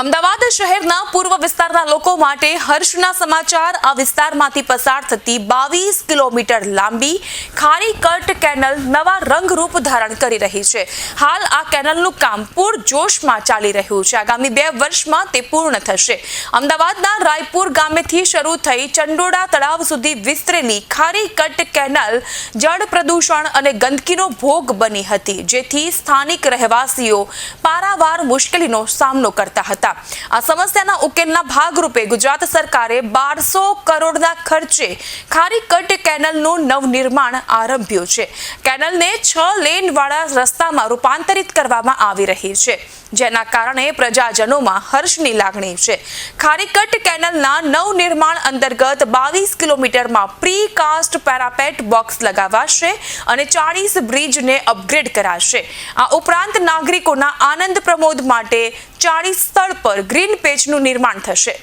અમદાવાદ શહેરના પૂર્વ વિસ્તારના લોકો માટે હર્ષના સમાચાર આ વિસ્તારમાંથી પસાર થતી બાવીસ કિલોમીટર લાંબી ખારી કટ કેનલ નવા રંગરૂપ ધારણ કરી રહી છે. હાલ આ કેનલનું કામ પૂરજોશમાં ચાલી રહ્યું છે. આગામી બે વર્ષમાં તે પૂર્ણ થશે. અમદાવાદના રાયપુર ગામેથી શરૂ થઈ ચંડોળા તળાવ સુધી વિસ્તરેલી ખારી કટ કેનલ જળ પ્રદૂષણ અને ગંદકીનો ભોગ બની હતી, જેથી સ્થાનિક રહેવાસીઓ પારાવાર મુશ્કેલીનો સામનો કરતા હતા. આ સમસ્યાના ઉકેલના ભાગરૂપે ગુજરાત સરકારે બારસો કરોડના ખર્ચે ખારી કટ કેનલનું નવનિર્માણ આરંભ્યું છે. કેનલને છ લેન વાળા રસ્તામાં રૂપાંતરિત કરવામાં આવી રહી છે. જેના કારણે પ્રજાજનોમાં હર્ષની લાગણી છે. ખારીકટ કેનલના નવનિર્માણ અંતર્ગત બાવીસ કિલોમીટરમાં પ્રી કાસ્ટ પેરાપેટ બોક્સ લગાવાશે અને ચાળીસ બ્રિજને અપગ્રેડ કરાશે. આ ઉપરાંત નાગરિકોના આનંદ પ્રમોદ માટે ચાળીસ સ્થળ પર ગ્રીન પેજનું નિર્માણ થશે.